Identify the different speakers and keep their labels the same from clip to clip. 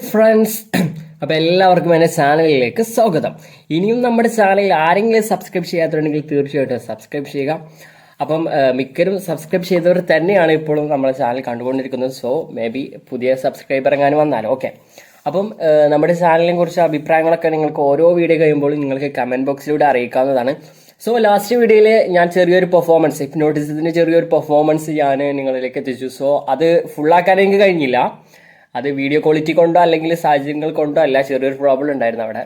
Speaker 1: Friends അപ്പോൾ എല്ലാവർക്കും എന്റെ ചാനലിലേക്ക് സ്വാഗതം. ഇനിയും നമ്മുടെ ചാനലിൽ ആരെങ്കിലും സബ്സ്ക്രൈബ് ചെയ്യാത്തുണ്ടെങ്കിൽ തീർച്ചയായിട്ടും സബ്സ്ക്രൈബ് ചെയ്യുക. അപ്പം മിക്കരും സബ്സ്ക്രൈബ് ചെയ്തവർ തന്നെയാണ് ഇപ്പോഴും നമ്മുടെ ചാനൽ കണ്ടുകൊണ്ടിരിക്കുന്നത്. സോ മേ ബി പുതിയ സബ്സ്ക്രൈബർ എങ്ങാനും വന്നാലും? ഓക്കെ അപ്പം നമ്മുടെ ചാനലിനെ കുറിച്ച് അഭിപ്രായങ്ങളൊക്കെ നിങ്ങൾക്ക് ഓരോ വീഡിയോ കഴിയുമ്പോൾ നിങ്ങൾക്ക് കമന്റ് ബോക്സിലൂടെ അറിയിക്കാവുന്നതാണ്. സോ ലാസ്റ്റ് വീഡിയോയിൽ ഞാൻ ചെറിയൊരു പെർഫോമൻസ് ഹിപ്നോട്ടിസത്തിന്റെ ചെറിയൊരു പെർഫോമൻസ് ഞാൻ നിങ്ങളിലേക്ക് എത്തിച്ചു. സോ അത് ഫുള്ളാക്കാൻ എനിക്ക് കഴിഞ്ഞില്ല. അത് വീഡിയോ ക്വാളിറ്റി കൊണ്ടോ അല്ലെങ്കിൽ സാഹചര്യങ്ങൾ കൊണ്ടോ അല്ല ചെറിയൊരു പ്രോബ്ലം ഉണ്ടായിരുന്നു അവിടെ.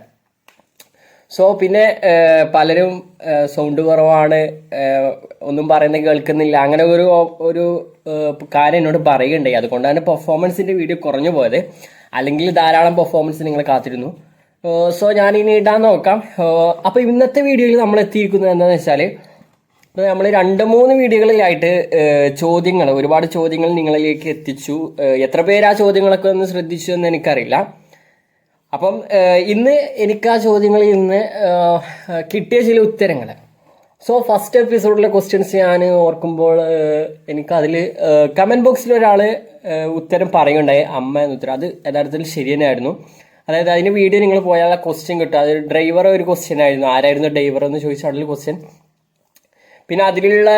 Speaker 1: സോ പിന്നെ പലരും സൗണ്ട് കുറവാണ് ഒന്നും പറയുന്നത് കേൾക്കുന്നില്ല. അങ്ങനെ ഒരു ഒരു കാര്യം എന്നോട് പറയുകയുണ്ടായി. അതുകൊണ്ടാണ് പെർഫോമൻസിന്റെ വീഡിയോ കുറഞ്ഞു പോയത്. അല്ലെങ്കിൽ ധാരാളം പെർഫോമൻസ് നിങ്ങൾ കാത്തിരുന്നു. സോ ഞാൻ ഇനി ഇടാൻ നോക്കാം. അപ്പോൾ ഇന്നത്തെ വീഡിയോയിൽ നമ്മൾ എത്തിയിരിക്കുന്നത് എന്താണെന്ന് വെച്ചാൽ ഇപ്പോൾ നമ്മൾ രണ്ട് മൂന്ന് വീഡിയോകളിലായിട്ട് ചോദ്യങ്ങൾ ഒരുപാട് ചോദ്യങ്ങൾ നിങ്ങളിലേക്ക് എത്തിച്ചു. എത്ര പേര് ആ ചോദ്യങ്ങളൊക്കെ ഒന്ന് ശ്രദ്ധിച്ചു എന്ന് എനിക്കറിയില്ല. അപ്പം ഇന്ന് എനിക്ക് ആ ചോദ്യങ്ങളിൽ നിന്ന് കിട്ടിയ ചില ഉത്തരങ്ങൾ സോ ഫസ്റ്റ് എപ്പിസോഡിലെ ക്വസ്റ്റ്യൻസ് ഞാൻ ഓർക്കുമ്പോൾ എനിക്കതിൽ കമന്റ് ബോക്സിൽ ഒരാൾ ഉത്തരം പറയുകയുണ്ടായി. അമ്മ എന്ന ഉത്തരം. അത് യഥാർത്ഥത്തിൽ ശരി തന്നെയായിരുന്നു. അതായത് അതിന് വീഡിയോ നിങ്ങൾ പോയാൽ ആ ക്വസ്റ്റ്യൻ കിട്ടും. അത് ഡ്രൈവർ ഒരു ക്വസ്റ്റ്യൻ ആയിരുന്നു. ആരായിരുന്നു ഡ്രൈവർ എന്ന് ചോദിച്ചാൽ ക്വസ്റ്റ്യൻ പിന്നെ അതിലുള്ള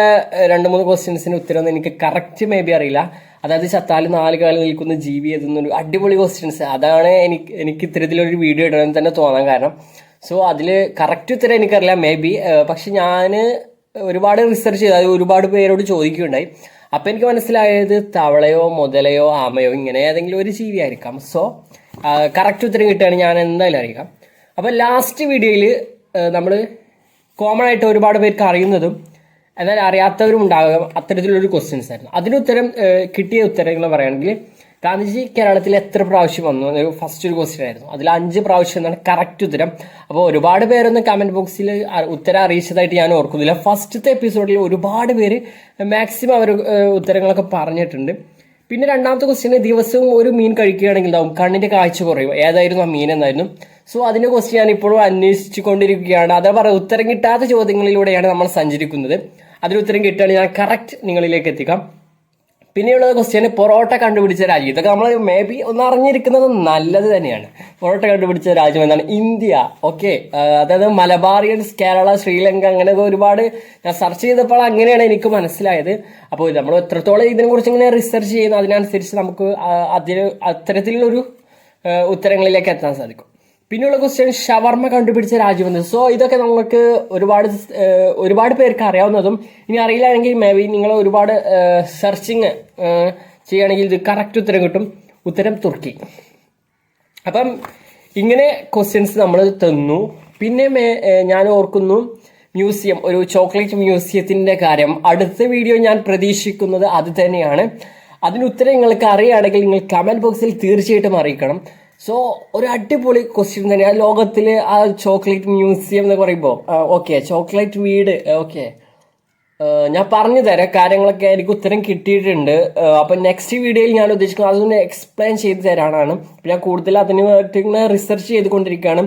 Speaker 1: രണ്ട് മൂന്ന് ക്വസ്റ്റ്യൻസിന് ഉത്തരം എനിക്ക് കറക്റ്റ് മേ ബി അറിയില്ല. അതായത് ചത്താൽ നാല് കാലം നിൽക്കുന്ന ജീവി ഏതെന്നൊരു അടിപൊളി ക്വസ്റ്റ്യൻസ് അതാണ് എനിക്ക് എനിക്ക് ഇത്തരത്തിലൊരു വീഡിയോ ഇടണം തന്നെ തോന്നാൻ കാരണം. സോ അതിൽ കറക്റ്റ് ഉത്തരം എനിക്കറിയില്ല മേ ബി പക്ഷെ ഞാൻ ഒരുപാട് റിസർച്ച് ചെയ്തു അത് ഒരുപാട് പേരോട് ചോദിക്കുകയുണ്ടായി. അപ്പം എനിക്ക് മനസ്സിലായത് തവളയോ മുതലയോ ആമയോ ഇങ്ങനെ ഏതെങ്കിലും ഒരു ജീവി ആയിരിക്കാം. സോ കറക്റ്റ് ഉത്തരം കിട്ടുകയാണെങ്കിൽ ഞാൻ എന്തായാലും അറിയിക്കാം. അപ്പം ലാസ്റ്റ് വീഡിയോയിൽ നമ്മൾ കോമൺ ആയിട്ട് ഒരുപാട് പേർക്ക് അറിയുന്നതും എന്നാൽ അറിയാത്തവരും ഉണ്ടാകും. അത്തരത്തിലൊരു ക്വസ്റ്റ്യൻസ് ആയിരുന്നു. അതിന് ഉത്തരം കിട്ടിയ ഉത്തരങ്ങൾ പറയുകയാണെങ്കിൽ ഗാന്ധിജി കേരളത്തിൽ എത്ര പ്രാവശ്യം വന്നു? എന്നൊരു ഫസ്റ്റ് ഒരു ക്വസ്റ്റ്യൻ ആയിരുന്നു. അതിൽ അഞ്ച് പ്രാവശ്യം എന്നാണ് കറക്റ്റ് ഉത്തരം. അപ്പോൾ ഒരുപാട് പേരൊന്നും കമന്റ് ബോക്സിൽ ഉത്തരം അറിയിച്ചതായിട്ട് ഞാൻ ഓർക്കുന്നില്ല. ഫസ്റ്റത്തെ എപ്പിസോഡിൽ ഒരുപാട് പേര് മാക്സിമം അവർ ഉത്തരങ്ങളൊക്കെ പറഞ്ഞിട്ടുണ്ട്. പിന്നെ രണ്ടാമത്തെ ക്വസ്റ്റ്യന് ദിവസവും ഒരു മീൻ കഴിക്കുകയാണെങ്കിൽ ഉണ്ടാവും കണ്ണിന്റെ കാഴ്ച കുറയും. ഏതായിരുന്നു ആ മീൻ എന്നായിരുന്നു. സോ അതിന്റെ ക്വസ്റ്റ്യൻ ഞാൻ ഇപ്പോഴും അന്വേഷിച്ചു കൊണ്ടിരിക്കുകയാണ് അതാ ഉത്തരം കിട്ടാത്ത ചോദ്യങ്ങളിലൂടെയാണ് നമ്മൾ സഞ്ചരിക്കുന്നത്. അതിന് ഉത്തരം കിട്ടുകയാണെങ്കിൽ ഞാൻ കറക്റ്റ് നിങ്ങളിലേക്ക് എത്തിക്കാം. പിന്നെയുള്ളത് ക്വസ്റ്റ്യൻ പൊറോട്ട കണ്ടുപിടിച്ച രാജ്യം. ഇതൊക്കെ നമ്മൾ മേ ബി ഒന്ന് അറിഞ്ഞിരിക്കുന്നത് നല്ലത് തന്നെയാണ്. പൊറോട്ട കണ്ടുപിടിച്ച രാജ്യം എന്താണ്? ഇന്ത്യ. ഓക്കെ അതായത് മലബാറിയൻസ് കേരള ശ്രീലങ്ക അങ്ങനെ ഒരുപാട് ഞാൻ സെർച്ച് ചെയ്തപ്പോൾ അങ്ങനെയാണ് എനിക്ക് മനസ്സിലായത്. അപ്പോൾ നമ്മൾ എത്രത്തോളം ഇതിനെക്കുറിച്ച് ഇങ്ങനെ റിസർച്ച് ചെയ്യുന്നു അതിനനുസരിച്ച് നമുക്ക് അതിൽ അത്തരത്തിലുള്ളൊരു ഉത്തരങ്ങളിലേക്ക് എത്താൻ സാധിക്കും. പിന്നെയുള്ള ക്വസ്റ്റ്യൻ ഷവർമ്മ കണ്ടുപിടിച്ച രാജ്യമെന്ന് സോ ഇതൊക്കെ നമുക്ക് ഒരുപാട് ഒരുപാട് പേർക്ക് അറിയാവുന്നതും ഇനി അറിയില്ലാണെങ്കിൽ മേ ബി നിങ്ങൾ ഒരുപാട് സെർച്ചിങ് ചെയ്യുകയാണെങ്കിൽ ഇത് കറക്റ്റ് ഉത്തരം കിട്ടും. ഉത്തരം തുർക്കി. അപ്പം ഇങ്ങനെ ക്വസ്റ്റ്യൻസ് നമ്മൾ തന്നു. പിന്നെ ഞാൻ ഓർക്കുന്നു മ്യൂസിയം ഒരു ചോക്ലേറ്റ് മ്യൂസിയത്തിന്റെ കാര്യം. അടുത്ത വീഡിയോ ഞാൻ പ്രതീക്ഷിക്കുന്നത് അത് തന്നെയാണ്. അതിന് ഉത്തരം നിങ്ങൾക്ക് അറിയുകയാണെങ്കിൽ നിങ്ങൾ കമന്റ് ബോക്സിൽ തീർച്ചയായിട്ടും അറിയിക്കണം. സോ ഒരു അടിപൊളി ക്വസ്റ്റ്യൻ ആ ലോകത്തിലെ ആ ചോക്ലേറ്റ് മ്യൂസിയം എന്ന് പറയുമ്പോൾ ഓക്കെ ചോക്ലേറ്റ് വീട് ഓക്കെ ഞാൻ പറഞ്ഞു തരാം കാര്യങ്ങളൊക്കെ എനിക്ക് ഉത്തരം കിട്ടിയിട്ടുണ്ട്. അപ്പം നെക്സ്റ്റ് വീഡിയോയിൽ ഞാൻ ഉദ്ദേശിക്കുന്നത് അതൊന്ന് എക്സ്പ്ലെയിൻ ചെയ്ത് തരാനാണ്. ഞാൻ കൂടുതൽ അതിന് ഇങ്ങനെ റിസർച്ച് ചെയ്തുകൊണ്ടിരിക്കുകയാണ്.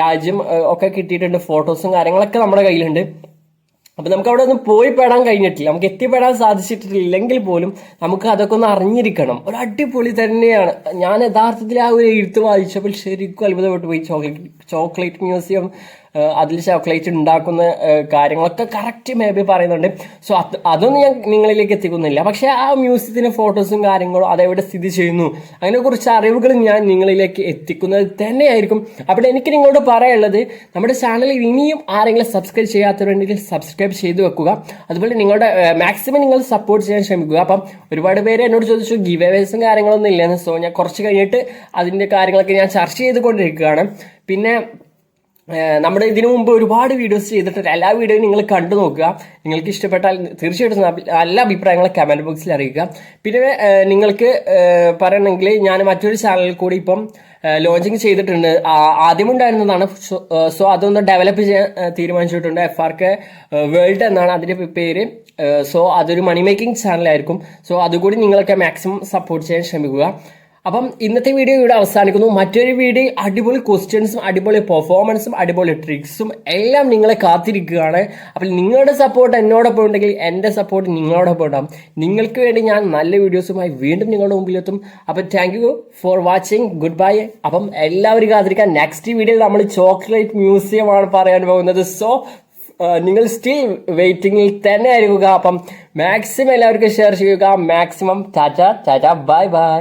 Speaker 1: രാജ്യം ഒക്കെ കിട്ടിയിട്ടുണ്ട് ഫോട്ടോസും കാര്യങ്ങളൊക്കെ നമ്മുടെ കയ്യിലുണ്ട്. അപ്പൊ നമുക്ക് അവിടെ ഒന്നും പോയി പെടാൻ കഴിഞ്ഞിട്ടില്ല. നമുക്ക് എത്തിപ്പെടാൻ സാധിച്ചിട്ടില്ലെങ്കിൽ പോലും നമുക്ക് അതൊക്കെ ഒന്ന് അറിഞ്ഞിരിക്കണം. ഒരു അടിപൊളി തന്നെയാണ്. ഞാൻ യഥാർത്ഥത്തിൽ ആ ഒരു എഴുത്ത് വായിച്ചപ്പോൾ ശരിക്കും അത്ഭുതപ്പെട്ടു പോയി. ചോക്ലേറ്റ് ചോക്ലേറ്റ് മ്യൂസിയം അതിൽ ചോക്ലേറ്റ് ഉണ്ടാക്കുന്ന കാര്യങ്ങളൊക്കെ കറക്റ്റ് മേ ബി പറയുന്നുണ്ട്. സോ അത് അതൊന്നും ഞാൻ നിങ്ങളിലേക്ക് എത്തിക്കുന്നില്ല. പക്ഷേ ആ മ്യൂസിയത്തിന്റെ ഫോട്ടോസും കാര്യങ്ങളും അതെവിടെ സ്ഥിതി ചെയ്യുന്നു? അതിനെക്കുറിച്ച് അറിവുകൾ ഞാൻ നിങ്ങളിലേക്ക് എത്തിക്കുന്നത് തന്നെയായിരിക്കും. അപ്പോൾ എനിക്ക് നിങ്ങളോട് പറയാനുള്ളത് നമ്മുടെ ചാനലിൽ ഇനിയും ആരെങ്കിലും സബ്സ്ക്രൈബ് ചെയ്യാത്തവരുണ്ടെങ്കിൽ സബ്സ്ക്രൈബ് ചെയ്തു വെക്കുക. അതുപോലെ നിങ്ങളുടെ മാക്സിമം നിങ്ങൾ സപ്പോർട്ട് ചെയ്യാൻ ശ്രമിക്കുക. അപ്പം ഒരുപാട് പേര് എന്നോട് ചോദിച്ചു ഗിവ് അവേസും കാര്യങ്ങളൊന്നും ഇല്ലെന്ന്. സോ ഞാൻ കുറച്ച് കഴിഞ്ഞിട്ട് അതിന്റെ കാര്യങ്ങളൊക്കെ ഞാൻ ചർച്ച ചെയ്തുകൊണ്ടിരിക്കുകയാണ്. പിന്നെ നമ്മുടെ ഇതിനു മുമ്പ് ഒരുപാട് വീഡിയോസ് ചെയ്തിട്ടുണ്ട്. എല്ലാ വീഡിയോയും നിങ്ങൾ കണ്ടു നോക്കുക. നിങ്ങൾക്ക് ഇഷ്ടപ്പെട്ടാൽ തീർച്ചയായിട്ടും എല്ലാ നല്ല അഭിപ്രായങ്ങൾ കമന്റ് ബോക്സിൽ അറിയിക്കുക. പിന്നെ നിങ്ങൾക്ക് പറയണമെങ്കിൽ ഞാൻ മറ്റൊരു ചാനലിൽ കൂടി ഇപ്പം ലോഞ്ചിങ് ചെയ്തിട്ടുണ്ട്. ആദ്യമുണ്ടായിരുന്നതാണ്. സോ- അതൊന്ന് ഡെവലപ്പ് ചെയ്യാൻ തീരുമാനിച്ചിട്ടുണ്ട്. എഫ് ആർ കെ വേൾഡ് എന്നാണ് അതിന്റെ പേര്. സോ അതൊരു മണി മേക്കിംഗ് ചാനലായിരിക്കും സോ അതുകൂടി നിങ്ങളൊക്കെ മാക്സിമം സപ്പോർട്ട് ചെയ്യാൻ ശ്രമിക്കുക. അപ്പം ഇന്നത്തെ വീഡിയോ ഇവിടെ അവസാനിക്കുന്നു. മറ്റൊരു വീഡിയോ അടിപൊളി ക്വസ്റ്റ്യൻസും അടിപൊളി പെർഫോമൻസും അടിപൊളി ട്രിക്സും എല്ലാം നിങ്ങളെ കാത്തിരിക്കുകയാണ്. അപ്പോൾ നിങ്ങളുടെ സപ്പോർട്ട് എന്നോടൊപ്പം ഉണ്ടെങ്കിൽ എന്റെ സപ്പോർട്ട് നിങ്ങളോടൊപ്പം ഉണ്ടാകും നിങ്ങൾക്ക് വേണ്ടി ഞാൻ നല്ല വീഡിയോസുമായി വീണ്ടും നിങ്ങളുടെ മുമ്പിലെത്തും. അപ്പം thank you for watching goodbye അപ്പം എല്ലാവരും കാത്തിരിക്കാം നെക്സ്റ്റ് വീഡിയോയിൽ നമ്മൾ ചോക്ലേറ്റ് മ്യൂസിയമാണ് പറയാൻ പോകുന്നത്. സോ നിങ്ങൾ സ്റ്റിൽ വെയിറ്റിംഗിൽ തന്നെ ആയിരിക്കുക. അപ്പം മാക്സിമം എല്ലാവർക്കും ഷെയർ ചെയ്യുക. Maximum tata tata bye bye